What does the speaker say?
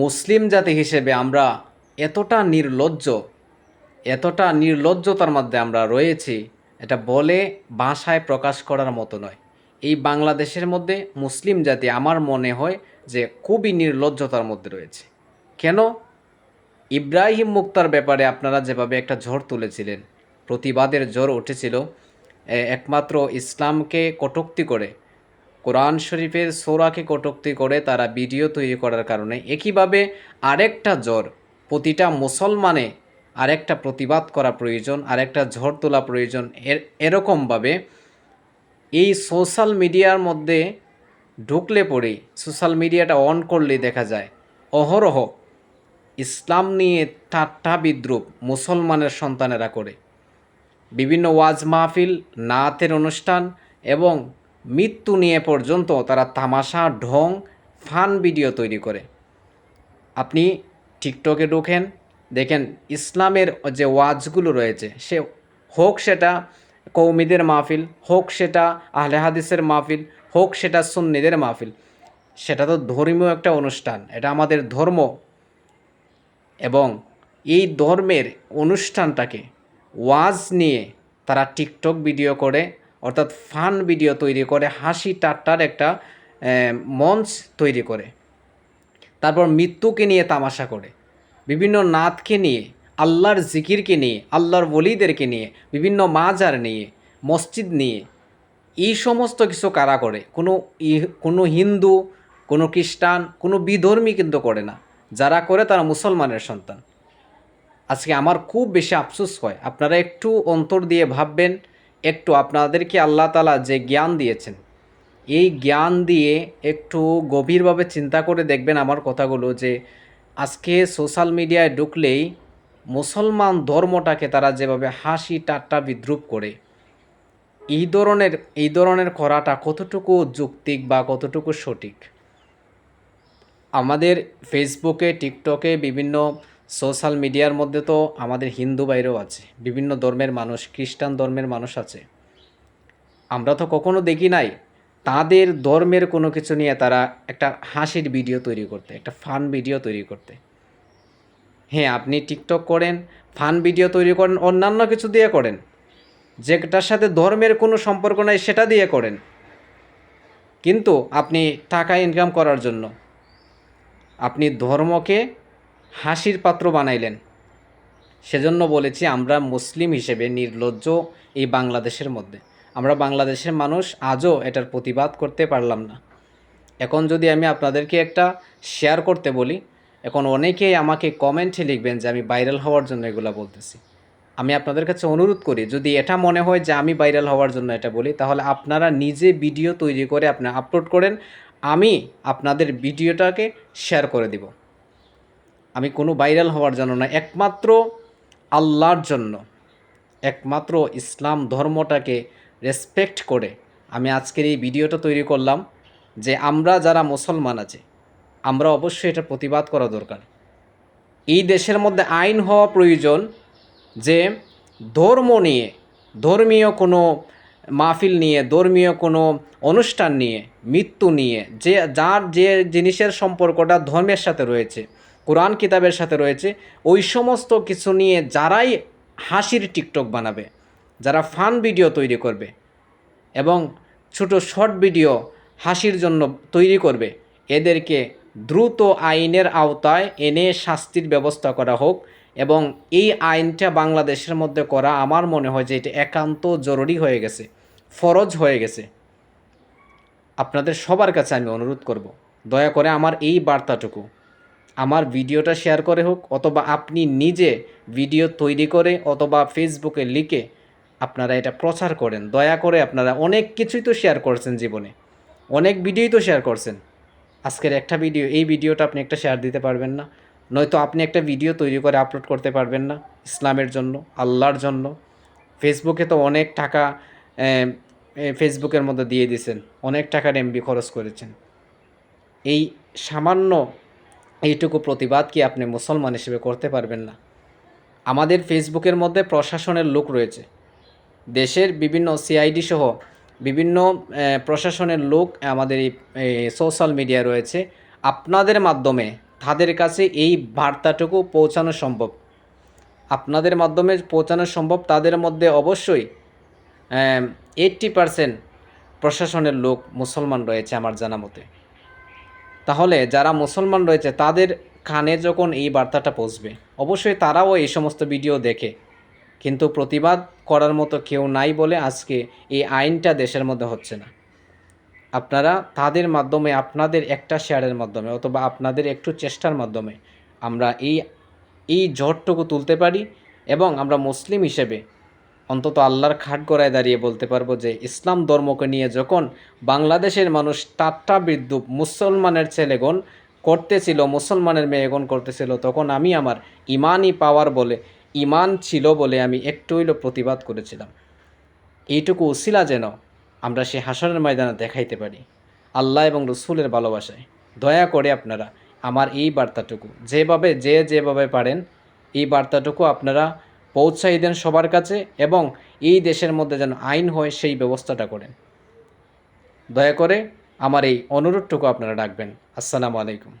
মুসলিম জাতি হিসেবে আমরা এতটা নির্লজ্জ, এতটা নির্লজ্জতার মধ্যে আমরা রয়েছি, এটা বলে ভাষায় প্রকাশ করার মতো নয়। এই বাংলাদেশের মধ্যে মুসলিম জাতি আমার মনে হয় যে খুবই নির্লজ্জতার মধ্যে রয়েছে। কেন? ইব্রাহিম মুক্তার ব্যাপারে আপনারা যেভাবে একটা ঝড় তুলেছিলেন, প্রতিবাদের ঝড় উঠেছিল একমাত্র ইসলামকে কটূক্তি করে কোরআন শরীফের সোরাকে কটূক্তি করে তারা ভিডিও তৈরি করার কারণে একইভাবে আরেকটা জ্বর, প্রতিটা মুসলমানে আরেকটা প্রতিবাদ করা প্রয়োজন, আরেকটা ঝড় তোলা প্রয়োজন। এর, এরকমভাবে এই সোশ্যাল মিডিয়ার মধ্যে ঢুকলে পরেই সোশ্যাল মিডিয়াটা অন করলেই দেখা যায়, অহরহ ইসলাম নিয়ে ঠাট্টা বিদ্রুপ মুসলমানের সন্তানেরা করে। বিভিন্ন ওয়াজ মাহফিল, নাতের অনুষ্ঠান এবং মৃত্যু নিয়ে পর্যন্ত তারা তামাশা, ঢং, ফান ভিডিও তৈরি করে। আপনি টিকটকে ঢোকেন, দেখেন ইসলামের যে ওয়াজগুলো রয়েছে, সে হোক সেটা কৌমিদের মাহফিল, হোক সেটা আহলে হাদিসের মাহফিল, হোক সেটা সুন্নিদের মাহফিল, সেটা তো ধর্মীয় একটা অনুষ্ঠান, এটা আমাদের ধর্ম। এবং এই ধর্মের অনুষ্ঠানটাকে ওয়াজ নিয়ে তারা টিকটক ভিডিও করে অর্থাৎ ফান ভিডিও তৈরি করে, হাসি টাট্টার একটা মঞ্চ তৈরি করে। তারপর মৃত্যুকে নিয়ে তামাশা করে। বিভিন্ন নাথকে নিয়ে, আল্লাহর জিকিরকে নিয়ে, আল্লাহর বলিদেরকে নিয়ে, বিভিন্ন মাজার নিয়ে, মসজিদ নিয়ে, এই সমস্ত কিছু কারা করে? কোনো কোনো হিন্দু, কোনো খ্রিস্টান, কোনো বিধর্মী কিন্তু করে না। যারা করে তারা মুসলমানের সন্তান। আজকে আমার খুব বেশি আফসোস হয়। আপনারা একটু অন্তর দিয়ে ভাববেন একটু আপনাদেরকে আল্লাহ তালা যে জ্ঞান দিয়েছেন, এই জ্ঞান দিয়ে একটু গভীরভাবে চিন্তা করে দেখবেন আমার কথাগুলো যে আজকে সোশ্যাল মিডিয়ায় ঢুকলেই মুসলমান ধর্মটাকে তারা যেভাবে হাসি টাট্টা বিদ্রুপ করে, এই ধরনের এই ধরনের করাটা কতটুকু যৌক্তিক বা কতটুকু সঠিক? আমাদের ফেসবুকে টিকটকে বিভিন্ন সোশ্যাল মিডিয়ার মধ্যে তো আমাদের হিন্দু বাইরেও আছে, বিভিন্ন ধর্মের মানুষ, খ্রিস্টান ধর্মের মানুষ আছে। আমরা তো কখনো দেখি নাই, তাদের ধর্মের কোনো কিছু নিয়ে তারা একটা হাসির ভিডিও তৈরি করতে, একটা ফান ভিডিও তৈরি করতে। হ্যাঁ আপনি টিকটক করেন, ফান ভিডিও তৈরি করেন, অন্যান্য কিছু দিয়ে করেন। যেটার সাথে ধর্মের কোনো সম্পর্ক নাই, সেটা দিয়ে করেন। কিন্তু আপনি টাকা ইনকাম করার জন্য, আপনি ধর্মকে হাসির পাত্র বানাইলেন। সেজন্য বলেছি আমরা মুসলিম হিসেবে নির্লজ্জ এই বাংলাদেশের মধ্যে। আমরা বাংলাদেশের মানুষ, আজও এটার প্রতিবাদ করতে পারলাম না। এখন যদি আমি আপনাদেরকে একটা শেয়ার করতে বলি, এখন অনেকেই আমাকে কমেন্টে লিখবেন যে আমি ভাইরাল হওয়ার জন্য এগুলো বলতেছি। আমি আপনাদের কাছে অনুরোধ করি, যদি এটা মনে হয় যে আমি ভাইরাল হওয়ার জন্য এটা বলি, তাহলে আপনারা নিজে ভিডিও তৈরি করে আপনি আপলোড করেন। আমি আপনাদের ভিডিওটাকে শেয়ার করে দিব। আমি কোনো ভাইরাল হওয়ার জন্য না, একমাত্র আল্লাহর জন্য। একমাত্র ইসলাম ধর্মটাকে রেসপেক্ট করে আমি আজকের এই ভিডিওটা তৈরি করলাম যে আমরা যারা মুসলমান আছে, আমরা অবশ্যই এটা প্রতিবাদ করা দরকার। এই দেশের মধ্যে আইন হওয়া প্রয়োজন যে ধর্ম নিয়ে, ধর্মীয় কোনো মাহফিল নিয়ে, ধর্মীয় কোনো অনুষ্ঠান নিয়ে, মৃত্যু নিয়ে, যে যার যে জিনিসের সম্পর্কটা ধর্মের সাথে রয়েছে কোরআন কিতাবের সাথে রয়েছে, ওই সমস্ত কিছু নিয়ে যারাই হাসির টিকটক বানাবে, যারা ফান ভিডিও তৈরি করবে এবং ছোট শর্ট ভিডিও হাসির জন্য তৈরি করবে, এদেরকে দ্রুত আইনের আওতায় এনে শাস্তির ব্যবস্থা করা হোক এবং এই আইনটা বাংলাদেশের মধ্যে করা আমার মনে হয় যে এটা একান্ত জরুরি হয়ে গেছে, ফরজ হয়ে গেছে। আপনাদের সবার কাছে আমি অনুরোধ করব, দয়া করে আমার এই বার্তাটুকু। আমার ভিডিওটা শেয়ার করে হোক অথবা আপনি নিজে ভিডিও তৈরি করে অথবা ফেসবুকে লিখে আপনারা এটা প্রচার করেন। দয়া করে আপনারা অনেক কিছুই তো শেয়ার করছেন জীবনে। অনেক ভিডিওই তো শেয়ার করছেন। আজকের একটা ভিডিও, এই ভিডিওটা আপনি একটা শেয়ার দিতে পারবেন না। নয়তো আপনি একটা ভিডিও তৈরি করে আপলোড করতে পারবেন না ইসলামের জন্য, আল্লাহর জন্য। ফেসবুকে তো অনেক টাকা ফেসবুকের মধ্যে দিয়ে দিয়েছেন। অনেক টাকার এমবি খরচ করেছেন। এই সামান্য এইটুকু প্রতিবাদ কি আপনি মুসলমান হিসেবে করতে পারবেন না? আমাদের ফেসবুকের মধ্যে প্রশাসনের লোক রয়েছে। দেশের বিভিন্ন সিআইডি সহ বিভিন্ন প্রশাসনের লোক আমাদের এই সোশ্যাল মিডিয়া রয়েছে। আপনাদের মাধ্যমে তাদের কাছে এই বার্তাটুকু পৌঁছানো সম্ভব। আপনাদের মাধ্যমে পৌঁছানো সম্ভব, তাদের মধ্যে অবশ্যই এইট্টি পারসেন্ট প্রশাসনের লোক মুসলমান রয়েছে আমার জানা মতে। তাহলে যারা মুসলমান রয়েছে, তাদের কানে যখন এই বার্তাটা পৌঁছবে, অবশ্যই তারাও এই সমস্ত ভিডিও দেখে। কিন্তু প্রতিবাদ করার মতো কেউ নাই বলে আজকে এই আইনটা দেশের মধ্যে হচ্ছে না। আপনারা তাদের মাধ্যমে, আপনাদের একটা শেয়ারের মাধ্যমে অথবা আপনাদের একটু চেষ্টার মাধ্যমে আমরা এই এই ঝড়টুকু তুলতে পারি এবং আমরা মুসলিম হিসেবে অন্তত আল্লাহর খাট গড়ায় দাঁড়িয়ে বলতে পারব যে, ইসলাম ধর্মকে নিয়ে যখন বাংলাদেশের মানুষ টাট্টা বিদ্যুৎ মুসলমানের ছেলেগণ করতেছিল, মুসলমানের মেয়েগণ করতেছিল, তখন আমি আমার ইমানই পাওয়ার বলে, ইমান ছিল বলে আমি একটু হইলেও প্রতিবাদ করেছিলাম। এইটুকু উসিলা যেন আমরা সে হাসরের ময়দানে দেখাইতে পারি, আল্লাহ এবং রসুলের ভালোবাসায়। দয়া করে আপনারা আমার এই বার্তাটুকু, যেভাবে, যে যেভাবে পারেন, এই বার্তাটুকু আপনারা পৌঁছাই দেন সবার কাছে এবং এই দেশের মধ্যে যেন আইন হয় সেই ব্যবস্থাটা করেন। দয়া করে আমার এই অনুরোধটুকু আপনারা রাখবেন। আসসালামু আলাইকুম।